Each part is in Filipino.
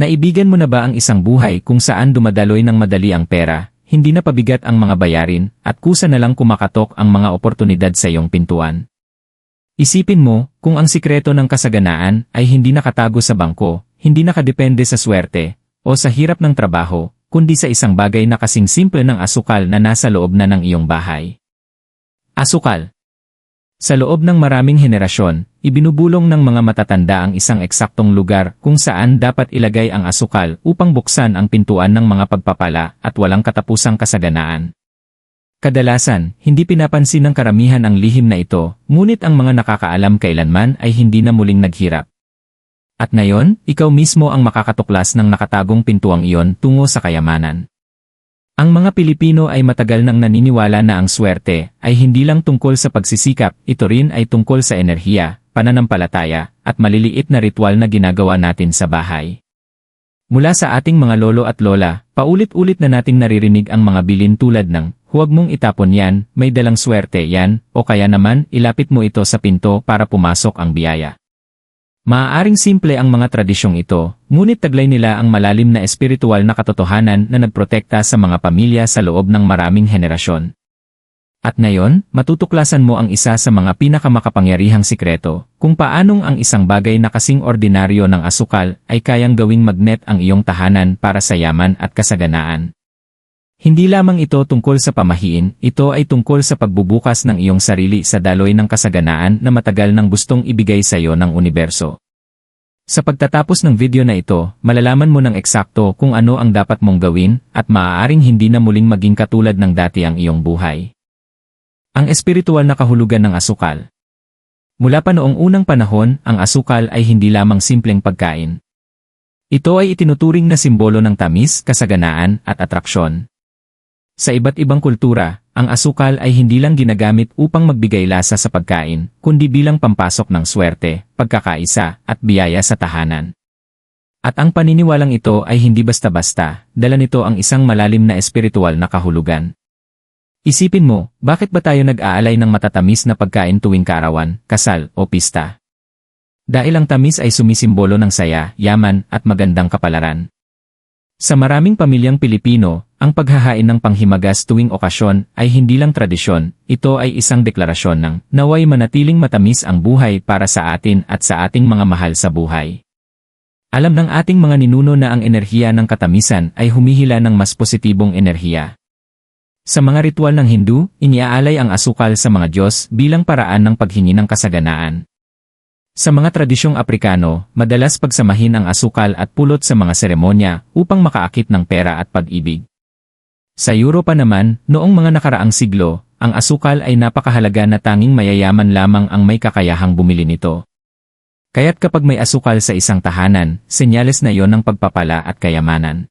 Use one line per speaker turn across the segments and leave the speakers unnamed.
Naibigan mo na ba ang isang buhay kung saan dumadaloy ng madali ang pera, hindi na pabigat ang mga bayarin, at kusa na lang kumakatok ang mga oportunidad sa iyong pintuan? Isipin mo, kung ang sikreto ng kasaganaan ay hindi nakatago sa bangko, hindi nakadepende sa swerte, o sa hirap ng trabaho, kundi sa isang bagay na kasing simple ng asukal na nasa loob na ng iyong bahay. Asukal Sa loob ng maraming henerasyon, ibinubulong ng mga matatanda ang isang eksaktong lugar kung saan dapat ilagay ang asukal upang buksan ang pintuan ng mga pagpapala at walang katapusang kasaganaan. Kadalasan, hindi pinapansin ng karamihan ang lihim na ito, ngunit ang mga nakakaalam kailanman ay hindi na muling naghirap. At ngayon, ikaw mismo ang makakatuklas ng nakatagong pintuang iyon tungo sa kayamanan. Ang mga Pilipino ay matagal nang naniniwala na ang swerte ay hindi lang tungkol sa pagsisikap, ito rin ay tungkol sa enerhiya, pananampalataya, at maliliit na ritual na ginagawa natin sa bahay. Mula sa ating mga lolo at lola, paulit-ulit na nating naririnig ang mga bilin tulad ng, huwag mong itapon yan, may dalang swerte yan, o kaya naman, ilapit mo ito sa pinto para pumasok ang biyaya. Maaaring simple ang mga tradisyong ito, ngunit taglay nila ang malalim na espiritual na katotohanan na nagprotekta sa mga pamilya sa loob ng maraming henerasyon. At ngayon, matutuklasan mo ang isa sa mga pinakamakapangyarihang sikreto, kung paanong ang isang bagay na kasing ordinaryo ng asukal ay kayang gawing magnet ang iyong tahanan para sa yaman at kasaganaan. Hindi lamang ito tungkol sa pamahiin, ito ay tungkol sa pagbubukas ng iyong sarili sa daloy ng kasaganaan na matagal nang gustong ibigay sa iyo ng universo. Sa pagtatapos ng video na ito, malalaman mo ng eksakto kung ano ang dapat mong gawin at maaaring hindi na muling maging katulad ng dati ang iyong buhay. Ang espiritual na kahulugan ng asukal. Mula pa noong unang panahon, ang asukal ay hindi lamang simpleng pagkain. Ito ay itinuturing na simbolo ng tamis, kasaganaan, at atraksyon. Sa iba't ibang kultura, ang asukal ay hindi lang ginagamit upang magbigay lasa sa pagkain, kundi bilang pampasok ng swerte, pagkakaisa, at biyaya sa tahanan. At ang paniniwalang ito ay hindi basta-basta, dala nito ang isang malalim na espiritual na kahulugan. Isipin mo, bakit ba tayo nag-aalay ng matatamis na pagkain tuwing kaarawan, kasal, o pista? Dahil ang tamis ay sumisimbolo ng saya, yaman, at magandang kapalaran. Sa maraming pamilyang Pilipino, ang paghahain ng panghimagas tuwing okasyon ay hindi lang tradisyon, ito ay isang deklarasyon ng naway manatiling matamis ang buhay para sa atin at sa ating mga mahal sa buhay. Alam ng ating mga ninuno na ang enerhiya ng katamisan ay humihila ng mas positibong enerhiya. Sa mga ritual ng Hindu, iniaalay ang asukal sa mga Diyos bilang paraan ng paghingi ng kasaganaan. Sa mga tradisyong Aprikano, madalas pagsamahin ang asukal at pulot sa mga seremonya upang makaakit ng pera at pag-ibig. Sa Europa naman, noong mga nakaraang siglo, ang asukal ay napakahalaga na tanging mayayaman lamang ang may kakayahang bumili nito. Kaya't kapag may asukal sa isang tahanan, senyales na iyon ng pagpapala at kayamanan.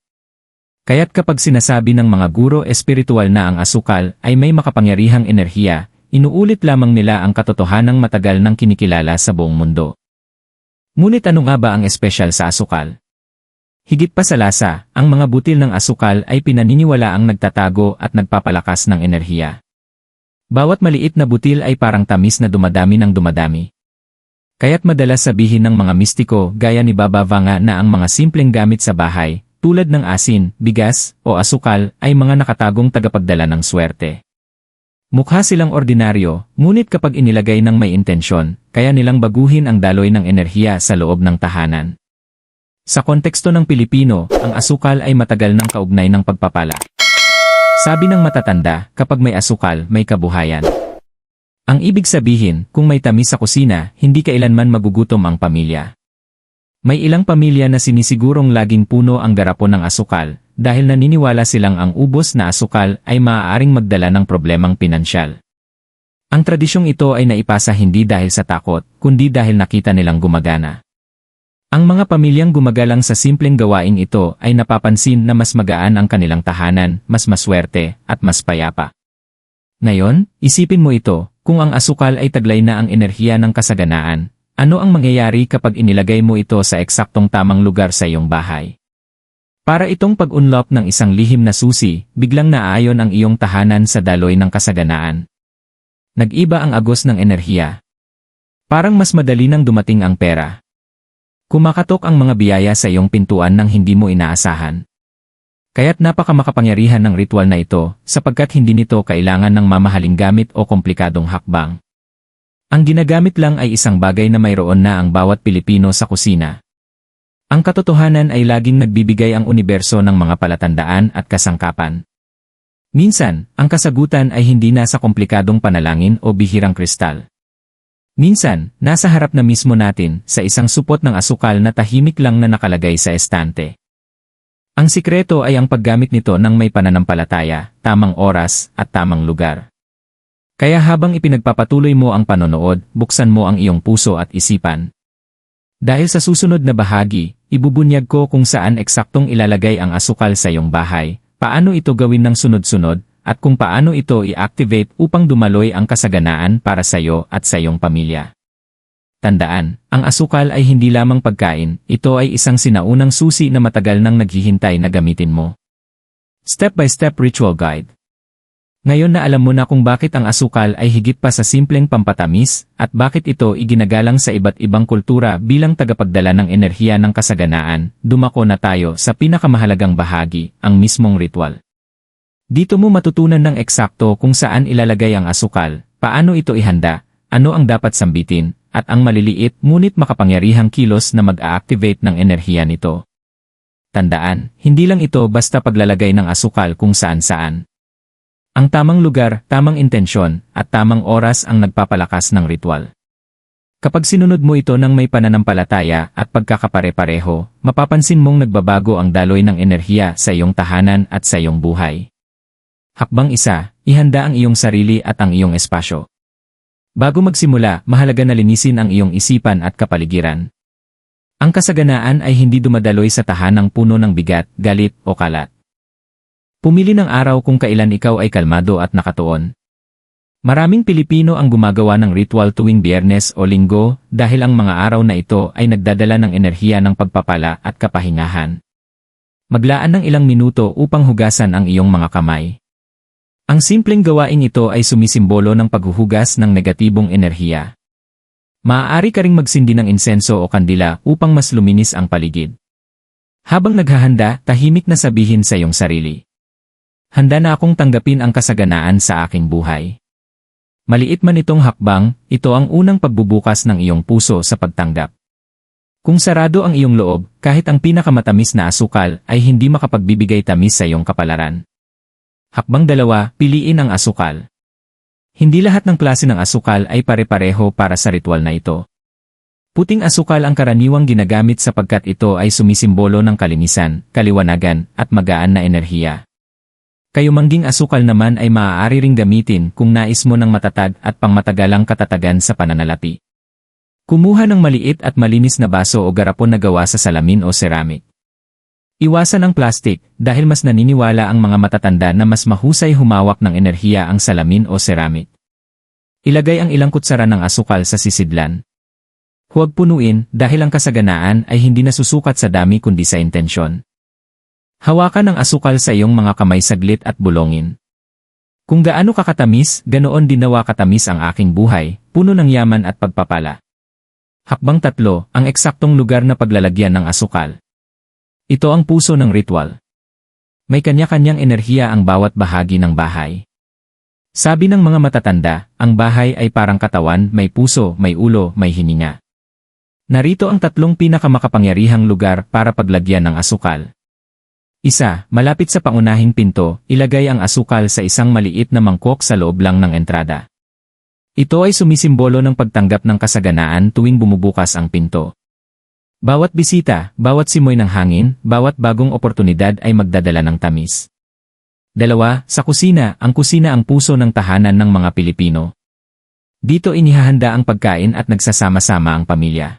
Kaya't kapag sinasabi ng mga guro espiritual na ang asukal ay may makapangyarihang enerhiya, Inuulit lamang nila ang katotohanang matagal nang kinikilala sa buong mundo. Ngunit ano nga ba ang espesyal sa asukal? Higit pa sa lasa, ang mga butil ng asukal ay pinaniniwala ang nagtatago at nagpapalakas ng enerhiya. Bawat maliit na butil ay parang tamis na dumadami ng dumadami. Kaya't madalas sabihin ng mga mistiko gaya ni Baba Vanga na ang mga simpleng gamit sa bahay, tulad ng asin, bigas, o asukal, ay mga nakatagong tagapagdala ng swerte. Mukha silang ordinaryo, ngunit kapag inilagay ng may intensyon, kaya nilang baguhin ang daloy ng enerhiya sa loob ng tahanan. Sa konteksto ng Pilipino, ang asukal ay matagal ng kaugnay ng pagpapala. Sabi ng matatanda, kapag may asukal, may kabuhayan. Ang ibig sabihin, kung may tamis sa kusina, hindi kailanman magugutom ang pamilya. May ilang pamilya na sinisigurong laging puno ang garapon ng asukal, dahil naniniwala silang ang ubos na asukal ay maaaring magdala ng problemang pinansyal. Ang tradisyong ito ay naipasa hindi dahil sa takot, kundi dahil nakita nilang gumagana. Ang mga pamilyang gumagalang sa simpleng gawaing ito ay napapansin na mas magaan ang kanilang tahanan, mas maswerte, at mas payapa. Ngayon, isipin mo ito, kung ang asukal ay taglay na ang enerhiya ng kasaganaan, ano ang mangyayari kapag inilagay mo ito sa eksaktong tamang lugar sa iyong bahay? Para itong pag-unlock ng isang lihim na susi, biglang naaayon ang iyong tahanan sa daloy ng kasaganaan. Nag-iba ang agos ng enerhiya. Parang mas madali nang dumating ang pera. Kumakatok ang mga biyaya sa iyong pintuan nang hindi mo inaasahan. Kaya't napakamakapangyarihan ng ritual na ito sapagkat hindi nito kailangan ng mamahaling gamit o komplikadong hakbang. Ang ginagamit lang ay isang bagay na mayroon na ang bawat Pilipino sa kusina. Ang katotohanan ay laging nagbibigay ang universo ng mga palatandaan at kasangkapan. Minsan, ang kasagutan ay hindi nasa komplikadong panalangin o bihirang kristal. Minsan, nasa harap na mismo natin sa isang supot ng asukal na tahimik lang na nakalagay sa estante. Ang sikreto ay ang paggamit nito ng may pananampalataya, tamang oras, at tamang lugar. Kaya habang ipinagpapatuloy mo ang panonood, buksan mo ang iyong puso at isipan. Dahil sa susunod na bahagi, ibubunyag ko kung saan eksaktong ilalagay ang asukal sa iyong bahay, paano ito gawin ng sunod-sunod, at kung paano ito i-activate upang dumaloy ang kasaganaan para sa iyo at sa iyong pamilya. Tandaan, ang asukal ay hindi lamang pagkain, ito ay isang sinaunang susi na matagal nang naghihintay na gamitin mo. Step-by-step ritual guide. Ngayon na alam mo na kung bakit ang asukal ay higit pa sa simpleng pampatamis, at bakit ito iginagalang sa iba't ibang kultura bilang tagapagdala ng enerhiya ng kasaganaan, dumako na tayo sa pinakamahalagang bahagi, ang mismong ritual. Dito mo matutunan ng eksakto kung saan ilalagay ang asukal, paano ito ihanda, ano ang dapat sambitin, at ang maliliit ngunit makapangyarihang kilos na mag-a-activate ng enerhiya nito. Tandaan, hindi lang ito basta paglalagay ng asukal kung saan-saan. Ang tamang lugar, tamang intensyon, at tamang oras ang nagpapalakas ng ritual. Kapag sinunod mo ito ng may pananampalataya at pagkakapare-pareho, mapapansin mong nagbabago ang daloy ng enerhiya sa iyong tahanan at sa iyong buhay. Hakbang isa, ihanda ang iyong sarili at ang iyong espasyo. Bago magsimula, mahalaga na linisin ang iyong isipan at kapaligiran. Ang kasaganaan ay hindi dumadaloy sa tahanang puno ng bigat, galit o kalat. Pumili ng araw kung kailan ikaw ay kalmado at nakatuon. Maraming Pilipino ang gumagawa ng ritual tuwing biyernes o linggo dahil ang mga araw na ito ay nagdadala ng enerhiya ng pagpapala at kapahingahan. Maglaan ng ilang minuto upang hugasan ang iyong mga kamay. Ang simpleng gawain ito ay sumisimbolo ng paghuhugas ng negatibong enerhiya. Maaari ka ring magsindi ng insenso o kandila upang mas luminis ang paligid. Habang naghahanda, tahimik na sabihin sa iyong sarili. Handa na akong tanggapin ang kasaganaan sa aking buhay. Maliit man itong hakbang, ito ang unang pagbubukas ng iyong puso sa pagtanggap. Kung sarado ang iyong loob, kahit ang pinakamatamis na asukal ay hindi makapagbibigay tamis sa iyong kapalaran. Hakbang dalawa, piliin ang asukal. Hindi lahat ng klase ng asukal ay pare-pareho para sa ritual na ito. Puting asukal ang karaniwang ginagamit sapagkat ito ay sumisimbolo ng kalinisan, kaliwanagan, at magaan na enerhiya. Kayumangging asukal naman ay maaari ring gamitin kung nais mo ng matatag at pangmatagalang katatagan sa pananalapi. Kumuha ng maliit at malinis na baso o garapon na gawa sa salamin o ceramic. Iwasan ang plastic dahil mas naniniwala ang mga matatanda na mas mahusay humawak ng enerhiya ang salamin o ceramic. Ilagay ang ilang kutsara ng asukal sa sisidlan. Huwag punuin dahil ang kasaganaan ay hindi nasusukat sa dami kundi sa intensyon. Hawakan ang asukal sa iyong mga kamay saglit at bulongin. Kung gaano kakatamis, ganoon din nawa katamis ang aking buhay, puno ng yaman at pagpapala. Hakbang tatlo, ang eksaktong lugar na paglalagyan ng asukal. Ito ang puso ng ritual. May kanya-kanyang enerhiya ang bawat bahagi ng bahay. Sabi ng mga matatanda, ang bahay ay parang katawan, may puso, may ulo, may hininga. Narito ang tatlong pinakamakapangyarihang lugar para paglagyan ng asukal. Isa, malapit sa pangunahing pinto, ilagay ang asukal sa isang maliit na mangkok sa loob lang ng entrada. Ito ay sumisimbolo ng pagtanggap ng kasaganaan tuwing bumubukas ang pinto. Bawat bisita, bawat simoy ng hangin, bawat bagong oportunidad ay magdadala ng tamis. Dalawa, sa kusina, ang kusina ang puso ng tahanan ng mga Pilipino. Dito inihahanda ang pagkain at nagsasama-sama ang pamilya.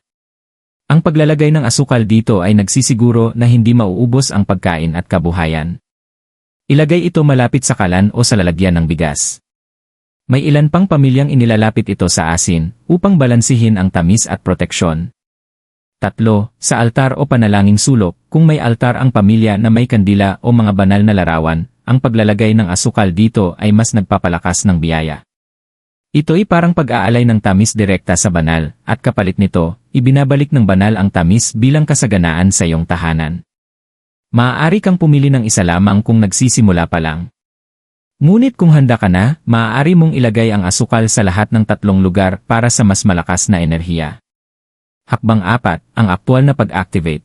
Ang paglalagay ng asukal dito ay nagsisiguro na hindi mauubos ang pagkain at kabuhayan. Ilagay ito malapit sa kalan o sa lalagyan ng bigas. May ilan pang pamilyang inilalapit ito sa asin upang balansihin ang tamis at proteksyon. Tatlo, sa altar o panalangin sulok, kung may altar ang pamilya na may kandila o mga banal na larawan, ang paglalagay ng asukal dito ay mas nagpapalakas ng biyaya. Ito'y parang pag-aalay ng tamis direkta sa banal, at kapalit nito, ibinabalik ng banal ang tamis bilang kasaganaan sa iyong tahanan. Maaari kang pumili ng isa lamang kung nagsisimula pa lang. Ngunit kung handa ka na, maaari mong ilagay ang asukal sa lahat ng tatlong lugar para sa mas malakas na enerhiya. Hakbang 4, ang aktual na pag-activate.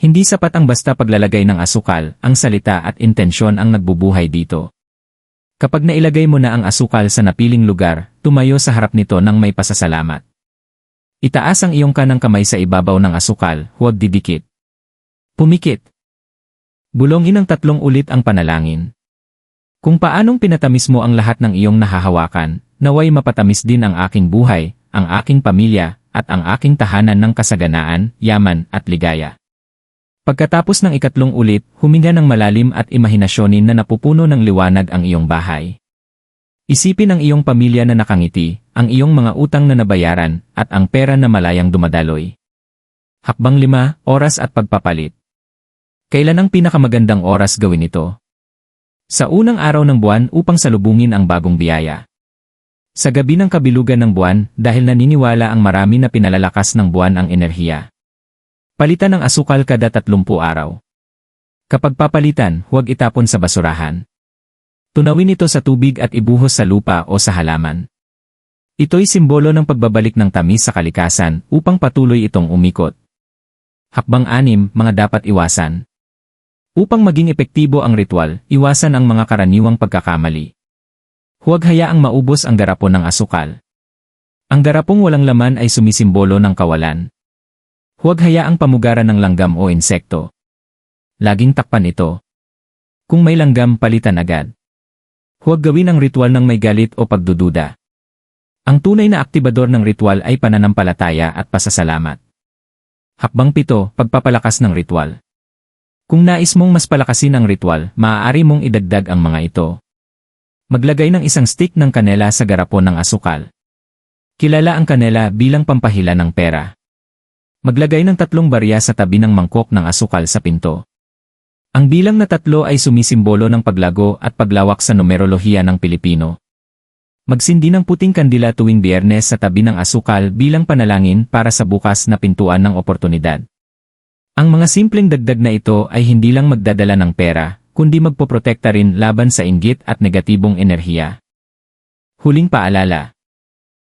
Hindi sapat ang basta paglalagay ng asukal, ang salita at intensyon ang nagbubuhay dito. Kapag nailagay mo na ang asukal sa napiling lugar, tumayo sa harap nito ng may pasasalamat. Itaas ang iyong kanang kamay sa ibabaw ng asukal, huwag didikit. Pumikit. Bulongin ng tatlong ulit ang panalangin. Kung paanong pinatamis mo ang lahat ng iyong nahahawakan, naway mapatamis din ang aking buhay, ang aking pamilya, at ang aking tahanan ng kasaganaan, yaman, at ligaya. Pagkatapos ng ikatlong ulit, huminga ng malalim at imahinasyonin na napupuno ng liwanag ang iyong bahay. Isipin ang iyong pamilya na nakangiti, ang iyong mga utang na nabayaran, at ang pera na malayang dumadaloy. Hakbang lima, oras at pagpapalit. Kailan ang pinakamagandang oras gawin ito? Sa unang araw ng buwan upang salubungin ang bagong biyaya. Sa gabi ng kabilugan ng buwan dahil naniniwala ang marami na pinalalakas ng buwan ang enerhiya. Palitan ng asukal kada 30 araw. Kapag papalitan, huwag itapon sa basurahan. Tunawin ito sa tubig at ibuhos sa lupa o sa halaman. Ito'y simbolo ng pagbabalik ng tamis sa kalikasan upang patuloy itong umikot. Hakbang anim, mga dapat iwasan. Upang maging epektibo ang ritual, iwasan ang mga karaniwang pagkakamali. Huwag hayaang maubos ang garapon ng asukal. Ang garapong walang laman ay sumisimbolo ng kawalan. Huwag hayaang pamugaran ng langgam o insekto. Laging takpan ito. Kung may langgam, palitan agad. Huwag gawin ang ritual ng may galit o pagdududa. Ang tunay na aktibador ng ritual ay pananampalataya at pasasalamat. Hakbang pito, pagpapalakas ng ritual. Kung nais mong mas palakasin ang ritual, maaari mong idagdag ang mga ito. Maglagay ng isang stick ng kanela sa garapon ng asukal. Kilala ang kanela bilang pampahila ng pera. Maglagay ng tatlong barya sa tabi ng mangkok ng asukal sa pinto. Ang bilang na tatlo ay sumisimbolo ng paglago at paglawak sa numerolohiya ng Pilipino. Magsindi ng puting kandila tuwing biyernes sa tabi ng asukal bilang panalangin para sa bukas na pintuan ng oportunidad. Ang mga simpleng dagdag na ito ay hindi lang magdadala ng pera, kundi magpoprotekta rin laban sa inggit at negatibong enerhiya. Huling paalala.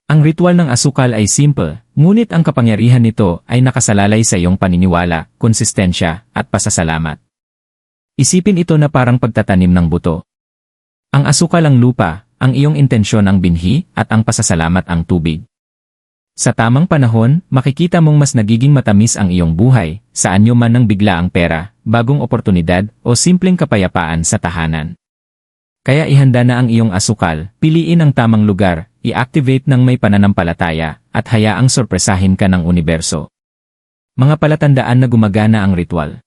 Ang ritual ng asukal ay simple, ngunit ang kapangyarihan nito ay nakasalalay sa iyong paniniwala, konsistensya, at pasasalamat. Isipin ito na parang pagtatanim ng buto. Ang asukal ang lupa, ang iyong intensyon ang binhi, at ang pasasalamat ang tubig. Sa tamang panahon, makikita mong mas nagiging matamis ang iyong buhay, saan nyo man nang bigla ang pera, bagong oportunidad, o simpleng kapayapaan sa tahanan. Kaya ihanda na ang iyong asukal, piliin ang tamang lugar, i-activate ng may pananampalataya, at hayaang sorpresahin ka ng universo. Mga palatandaan na gumagana ang ritual.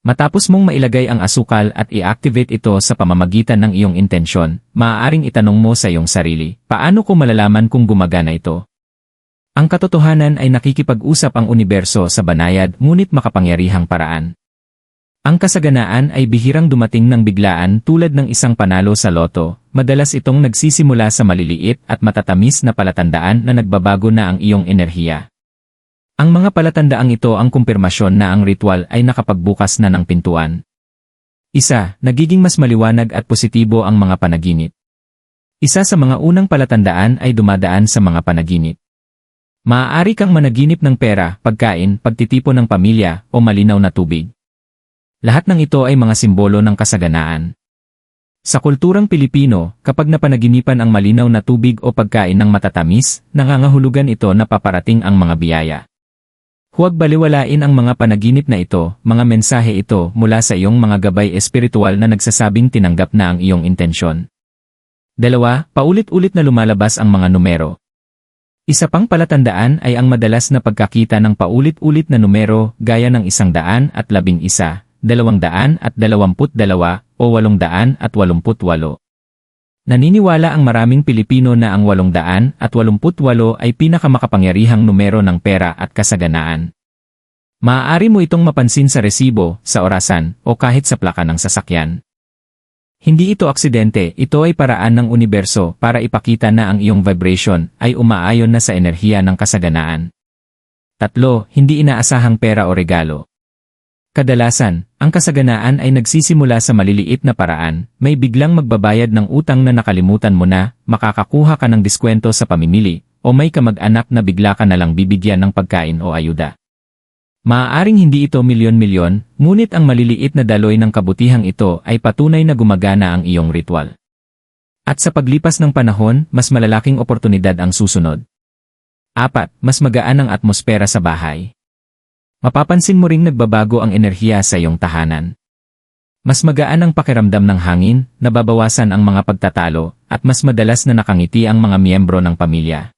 Matapos mong mailagay ang asukal at i-activate ito sa pamamagitan ng iyong intensyon, maaaring itanong mo sa iyong sarili, paano ko malalaman kung gumagana ito? Ang katotohanan ay nakikipag-usap ang universo sa banayad ngunit makapangyarihang paraan. Ang kasaganaan ay bihirang dumating ng biglaan tulad ng isang panalo sa loto, madalas itong nagsisimula sa maliliit at matatamis na palatandaan na nagbabago na ang iyong enerhiya. Ang mga palatandaang ito ang kumpirmasyon na ang ritual ay nakapagbukas na ng pintuan. Isa, nagiging mas maliwanag at positibo ang mga panaginip. Isa sa mga unang palatandaan ay dumadaan sa mga panaginip. Maaari kang managinip ng pera, pagkain, pagtitipon ng pamilya, o malinaw na tubig. Lahat ng ito ay mga simbolo ng kasaganaan. Sa kulturang Pilipino, kapag napanaginipan ang malinaw na tubig o pagkain ng matatamis, nangangahulugan ito na paparating ang mga biyaya. Huwag baliwalain ang mga panaginip na ito, mga mensahe ito mula sa iyong mga gabay espiritual na nagsasabing tinanggap na ang iyong intensyon. Dalawa, paulit-ulit na lumalabas ang mga numero. Isa pang palatandaan ay ang madalas na pagkakita ng paulit-ulit na numero gaya ng isang daan at labing isa, dalawang daan at dalawamput dalawa, o walong daan at walumput walo. Naniniwala ang maraming Pilipino na ang 800 at 88 ay pinakamakapangyarihang numero ng pera at kasaganaan. Maaari mo itong mapansin sa resibo, sa orasan, o kahit sa plaka ng sasakyan. Hindi ito aksidente, ito ay paraan ng universo para ipakita na ang iyong vibration ay umaayon na sa enerhiya ng kasaganaan. Tatlo, hindi inaasahang pera o regalo. Kadalasan, ang kasaganaan ay nagsisimula sa maliliit na paraan, may biglang magbabayad ng utang na nakalimutan mo na, makakakuha ka ng diskwento sa pamimili, o may kamag-anak na bigla ka na lang bibigyan ng pagkain o ayuda. Maaaring hindi ito milyon-milyon, ngunit ang maliliit na daloy ng kabutihang ito ay patunay na gumagana ang iyong ritual. At sa paglipas ng panahon, mas malalaking oportunidad ang susunod. Apat, mas magaan ang atmosfera sa bahay. Mapapansin mo ring nagbabago ang enerhiya sa iyong tahanan. Mas magaan ang pakiramdam ng hangin, nababawasan ang mga pagtatalo, at mas madalas na nakangiti ang mga miyembro ng pamilya.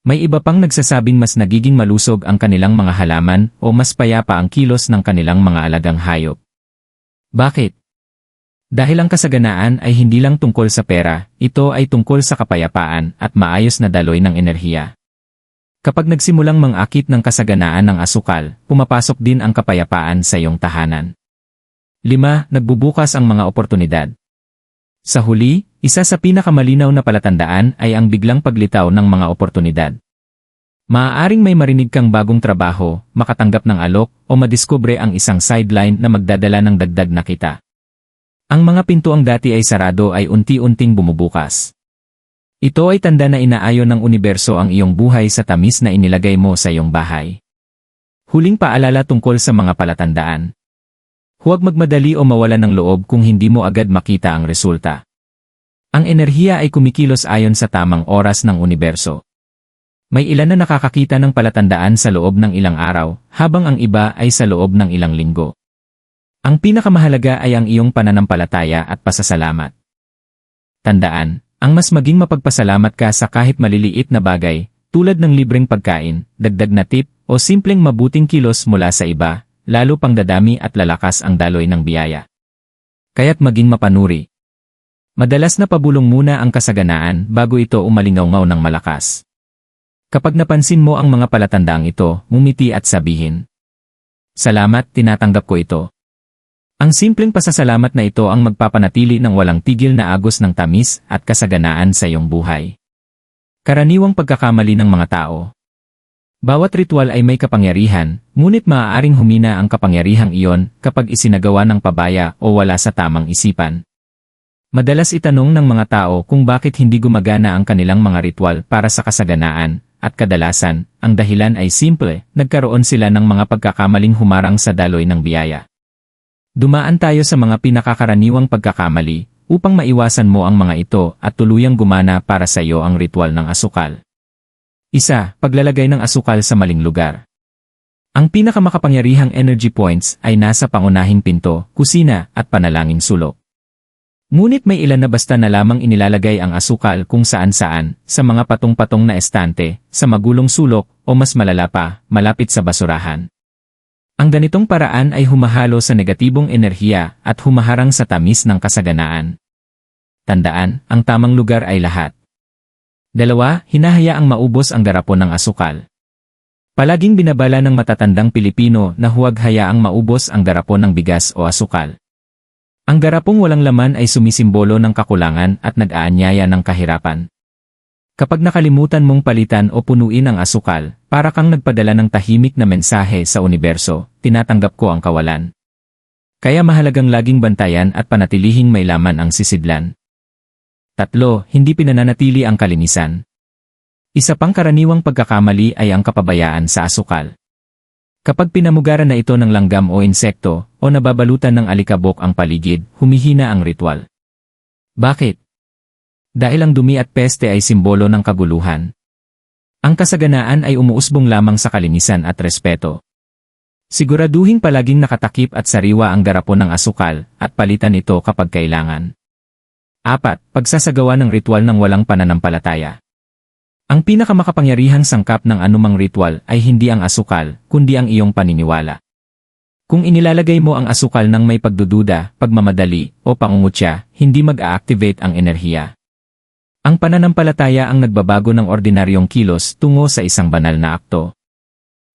May iba pang nagsasabing mas nagiging malusog ang kanilang mga halaman o mas payapa ang kilos ng kanilang mga alagang hayop. Bakit? Dahil ang kasaganaan ay hindi lang tungkol sa pera, ito ay tungkol sa kapayapaan at maayos na daloy ng enerhiya. Kapag nagsimulang mangakit ng kasaganaan ng asukal, pumapasok din ang kapayapaan sa iyong tahanan. 5. Nagbubukas ang mga oportunidad. Sa huli, isa sa pinakamalinaw na palatandaan ay ang biglang paglitaw ng mga oportunidad. Maaaring may marinig kang bagong trabaho, makatanggap ng alok, o madiskubre ang isang sideline na magdadala ng dagdag na kita. Ang mga pintuang dati ay sarado ay unti-unting bumubukas. Ito ay tanda na inaayon ng universo ang iyong buhay sa tamis na inilagay mo sa iyong bahay. Huling paalala tungkol sa mga palatandaan. Huwag magmadali o mawala ng loob kung hindi mo agad makita ang resulta. Ang enerhiya ay kumikilos ayon sa tamang oras ng universo. May ilan na nakakakita ng palatandaan sa loob ng ilang araw, habang ang iba ay sa loob ng ilang linggo. Ang pinakamahalaga ay ang iyong pananampalataya at pasasalamat. Tandaan, ang mas maging mapagpasalamat ka sa kahit maliliit na bagay, tulad ng libreng pagkain, dagdag na tip, o simpleng mabuting kilos mula sa iba, lalo pang dadami at lalakas ang daloy ng biyaya. Kaya't maging mapanuri. Madalas na pabulong muna ang kasaganaan bago ito umalingaw ng malakas. Kapag napansin mo ang mga palatandaang ito, mumiti at sabihin. Salamat, tinatanggap ko ito. Ang simpleng pasasalamat na ito ang magpapanatili ng walang tigil na agos ng tamis at kasaganaan sa iyong buhay. Karaniwang pagkakamali ng mga tao. Bawat ritual ay may kapangyarihan, ngunit maaaring humina ang kapangyarihang iyon kapag isinagawa ng pabaya o wala sa tamang isipan. Madalas itanong ng mga tao kung bakit hindi gumagana ang kanilang mga ritual para sa kasaganaan, at kadalasan, ang dahilan ay simple, nagkaroon sila ng mga pagkakamaling humarang sa daloy ng biyaya. Dumaan tayo sa mga pinakakaraniwang pagkakamali, upang maiwasan mo ang mga ito at tuluyang gumana para sa iyo ang ritual ng asukal. Isa, paglalagay ng asukal sa maling lugar. Ang pinakamakapangyarihang energy points ay nasa pangunahing pinto, kusina, at panalangin sulok. Ngunit may ilan na basta na lamang inilalagay ang asukal kung saan-saan, sa mga patong-patong na estante, sa magulong sulok, o mas malala pa, malapit sa basurahan. Ang ganitong paraan ay humahalo sa negatibong enerhiya at humaharang sa tamis ng kasaganaan. Tandaan, ang tamang lugar ay lahat. Dalawa, hinahayaang maubos ang garapon ng asukal. Palaging binabala ng matatandang Pilipino na huwag hayaang maubos ang garapon ng bigas o asukal. Ang garapong walang laman ay sumisimbolo ng kakulangan at nag-aanyaya ng kahirapan. Kapag nakalimutan mong palitan o punuin ang asukal, para kang nagpadala ng tahimik na mensahe sa universo, tinatanggap ko ang kawalan. Kaya mahalagang laging bantayan at panatilihing may laman ang sisidlan. Tatlo, hindi pinananatili ang kalinisan. Isa pang karaniwang pagkakamali ay ang kapabayaan sa asukal. Kapag pinamugaran na ito ng langgam o insekto, o nababalutan ng alikabok ang paligid, humihina ang ritual. Bakit? Dahil ang dumi at peste ay simbolo ng kaguluhan. Ang kasaganaan ay umuusbong lamang sa kalinisan at respeto. Siguraduhing palaging nakatakip at sariwa ang garapon ng asukal, at palitan ito kapag kailangan. 4. Pagsasagawa ng ritual ng walang pananampalataya. Ang pinakamakapangyarihang sangkap ng anumang ritual ay hindi ang asukal, kundi ang iyong paniniwala. Kung inilalagay mo ang asukal ng may pagdududa, pagmamadali, o pangungutya, hindi mag-a-activate ang enerhiya. Ang pananampalataya ang nagbabago ng ordinaryong kilos tungo sa isang banal na akto.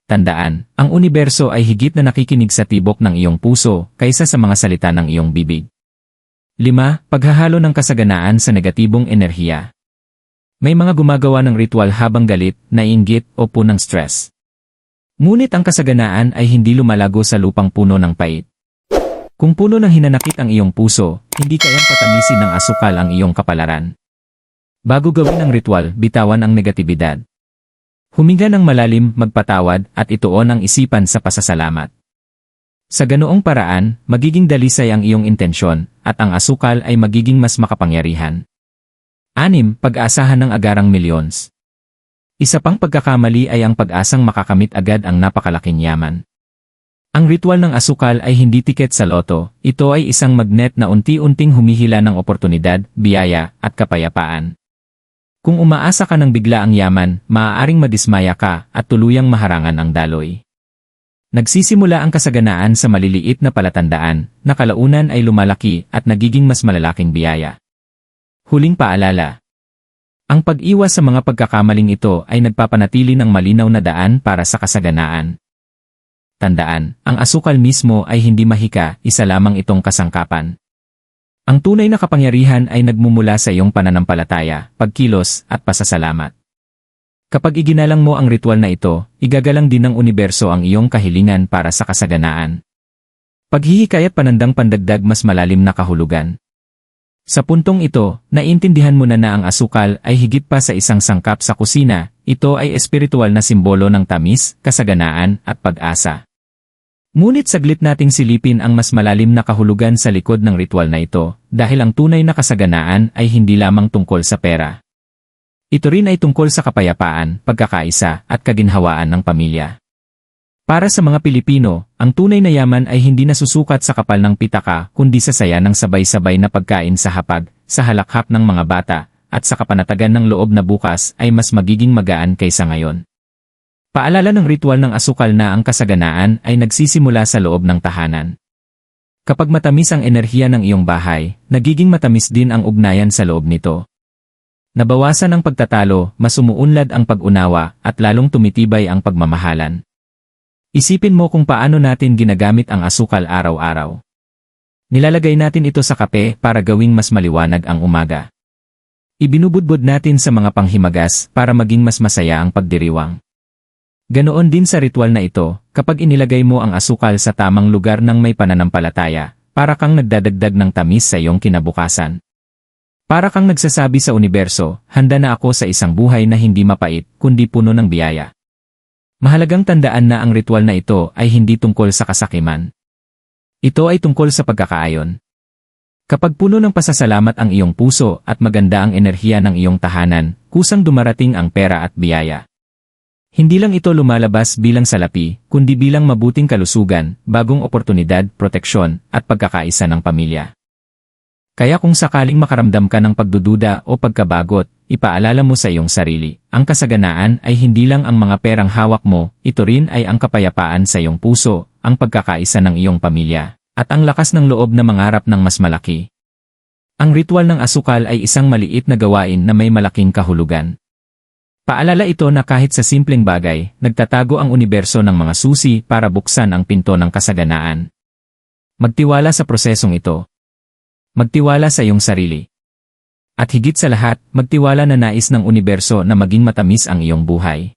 Tandaan, ang universo ay higit na nakikinig sa tibok ng iyong puso kaysa sa mga salita ng iyong bibig. 5. Paghahalo ng kasaganaan sa negatibong enerhiya. May mga gumagawa ng ritual habang galit, naiinggit o punang stress. Ngunit ang kasaganaan ay hindi lumalago sa lupang puno ng pait. Kung puno ng hinanakit ang iyong puso, hindi kayang patamisin ng asukal ang iyong kapalaran. Bago gawin ang ritual, bitawan ang negatibidad. Huminga ng malalim, magpatawad, at ituon ang isipan sa pasasalamat. Sa ganoong paraan, magiging dalisay ang iyong intensyon, at ang asukal ay magiging mas makapangyarihan. Anim, pag-aasahan ng agarang millions. Isa pang pagkakamali ay ang pag-asang makakamit agad ang napakalaking yaman. Ang ritual ng asukal ay hindi tiket sa loto, ito ay isang magnet na unti-unting humihila ng oportunidad, biyaya, at kapayapaan. Kung umaasa ka ng bigla ang yaman, maaaring madismaya ka at tuluyang maharangan ang daloy. Nagsisimula ang kasaganaan sa maliliit na palatandaan, na kalaunan ay lumalaki at nagiging mas malalaking biyaya. Huling paalala, ang pag-iwas sa mga pagkakamaling ito ay nagpapanatili ng malinaw na daan para sa kasaganaan. Tandaan, ang asukal mismo ay hindi mahika, isa lamang itong kasangkapan. Ang tunay na kapangyarihan ay nagmumula sa iyong pananampalataya, pagkilos, at pasasalamat. Kapag iginalang mo ang ritual na ito, igagalang din ng universo ang iyong kahilingan para sa kasaganaan. Paghihikayat panandang pandagdag mas malalim na kahulugan. Sa puntong ito, naintindihan mo na na ang asukal ay higit pa sa isang sangkap sa kusina, ito ay espiritual na simbolo ng tamis, kasaganaan, at pag-asa. Ngunit saglit nating silipin ang mas malalim na kahulugan sa likod ng ritual na ito, dahil ang tunay na kasaganaan ay hindi lamang tungkol sa pera. Ito rin ay tungkol sa kapayapaan, pagkakaisa, at kaginhawaan ng pamilya. Para sa mga Pilipino, ang tunay na yaman ay hindi nasusukat sa kapal ng pitaka kundi sa saya ng sabay-sabay na pagkain sa hapag, sa halakhap ng mga bata, at sa kapanatagan ng loob na bukas ay mas magiging magaan kaysa ngayon. Paalala ng ritual ng asukal na ang kasaganaan ay nagsisimula sa loob ng tahanan. Kapag matamis ang enerhiya ng iyong bahay, nagiging matamis din ang ugnayan sa loob nito. Nabawasan ang pagtatalo, mas umuunlad ang pag-unawa, at lalong tumitibay ang pagmamahalan. Isipin mo kung paano natin ginagamit ang asukal araw-araw. Nilalagay natin ito sa kape para gawing mas maliwanag ang umaga. Ibinubudbud natin sa mga panghimagas para maging mas masaya ang pagdiriwang. Ganoon din sa ritual na ito, kapag inilagay mo ang asukal sa tamang lugar ng may pananampalataya, para kang nagdadagdag ng tamis sa iyong kinabukasan. Para kang nagsasabi sa universo, handa na ako sa isang buhay na hindi mapait, kundi puno ng biyaya. Mahalagang tandaan na ang ritual na ito ay hindi tungkol sa kasakiman. Ito ay tungkol sa pagkakaayon. Kapag puno ng pasasalamat ang iyong puso at maganda ang enerhiya ng iyong tahanan, kusang dumarating ang pera at biyaya. Hindi lang ito lumalabas bilang salapi, kundi bilang mabuting kalusugan, bagong oportunidad, proteksyon, at pagkakaisa ng pamilya. Kaya kung sakaling makaramdam ka ng pagdududa o pagkabagot, ipaalala mo sa iyong sarili, ang kasaganaan ay hindi lang ang mga perang hawak mo, ito rin ay ang kapayapaan sa iyong puso, ang pagkakaisa ng iyong pamilya, at ang lakas ng loob na mangarap ng mas malaki. Ang ritual ng asukal ay isang maliit na gawain na may malaking kahulugan. Paalala ito na kahit sa simpleng bagay, nagtatago ang universo ng mga susi para buksan ang pinto ng kasaganaan. Magtiwala sa prosesong ito, Magtiwala sa iyong sarili. At higit sa lahat, magtiwala na nais ng universo na maging matamis ang iyong buhay.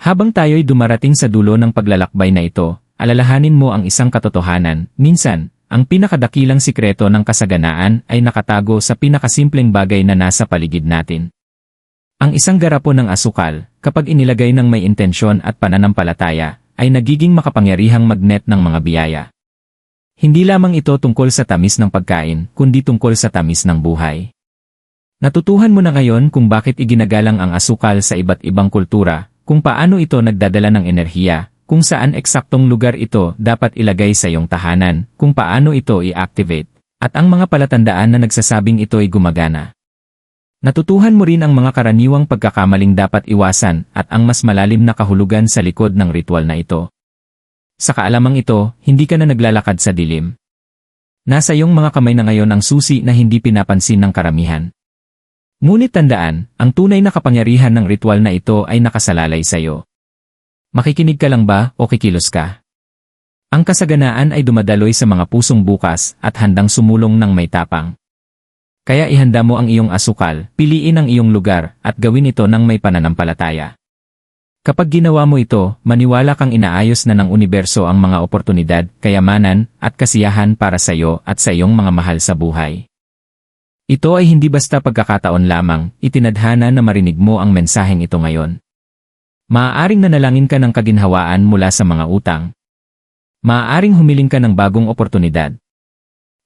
Habang tayo'y dumarating sa dulo ng paglalakbay na ito, alalahanin mo ang isang katotohanan, minsan, ang pinakadakilang sikreto ng kasaganaan ay nakatago sa pinakasimpleng bagay na nasa paligid natin. Ang isang garapon ng asukal, kapag inilagay ng may intensyon at pananampalataya, ay nagiging makapangyarihang magnet ng mga biyaya. Hindi lamang ito tungkol sa tamis ng pagkain, kundi tungkol sa tamis ng buhay. Natutuhan mo na ngayon kung bakit iginagalang ang asukal sa iba't ibang kultura, kung paano ito nagdadala ng enerhiya, kung saan eksaktong lugar ito dapat ilagay sa iyong tahanan, kung paano ito i-activate, at ang mga palatandaan na nagsasabing ito ay gumagana. Natutuhan mo rin ang mga karaniwang pagkakamaling dapat iwasan at ang mas malalim na kahulugan sa likod ng ritual na ito. Sa kaalamang ito, hindi ka na naglalakad sa dilim. Nasa iyong mga kamay na ngayon ang susi na hindi pinapansin ng karamihan. Ngunit tandaan, ang tunay na kapangyarihan ng ritual na ito ay nakasalalay sa iyo. Makikinig ka lang ba o kikilos ka? Ang kasaganaan ay dumadaloy sa mga pusong bukas at handang sumulong ng may tapang. Kaya ihanda mo ang iyong asukal, piliin ang iyong lugar, at gawin ito ng may pananampalataya. Kapag ginawa mo ito, maniwala kang inaayos na ng universo ang mga oportunidad, kayamanan, at kasiyahan para sa iyo at sa iyong mga mahal sa buhay. Ito ay hindi basta pagkakataon lamang, itinadhana na marinig mo ang mensaheng ito ngayon. Maaaring nanalangin ka ng kaginhawaan mula sa mga utang. Maaaring humiling ka ng bagong oportunidad.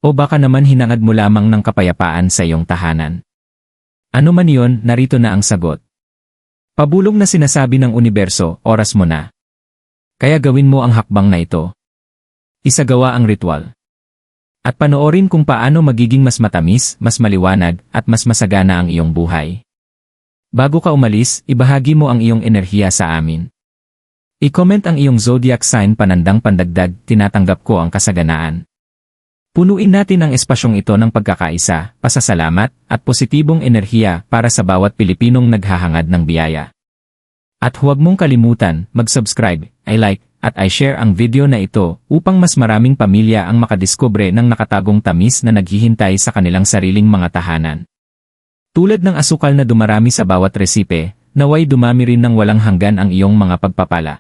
O baka naman hinangad mo lamang ng kapayapaan sa iyong tahanan. Ano man iyon, narito na ang sagot. Pabulong na sinasabi ng universo, oras mo na. Kaya gawin mo ang hakbang na ito. Isagawa ang ritual. At panoorin kung paano magiging mas matamis, mas maliwanag, at mas masagana ang iyong buhay. Bago ka umalis, ibahagi mo ang iyong enerhiya sa amin. I-comment ang iyong zodiac sign panandang pandagdag, tinatanggap ko ang kasaganaan. Punuin natin ang espasyong ito ng pagkakaisa, pasasalamat, at positibong enerhiya para sa bawat Pilipinong naghahangad ng biyaya. At huwag mong kalimutan, mag-subscribe, i-like, at i-share ang video na ito upang mas maraming pamilya ang makadiskubre ng nakatagong tamis na naghihintay sa kanilang sariling mga tahanan. Tulad ng asukal na dumarami sa bawat resipe, naway dumami rin ng walang hanggan ang iyong mga pagpapala.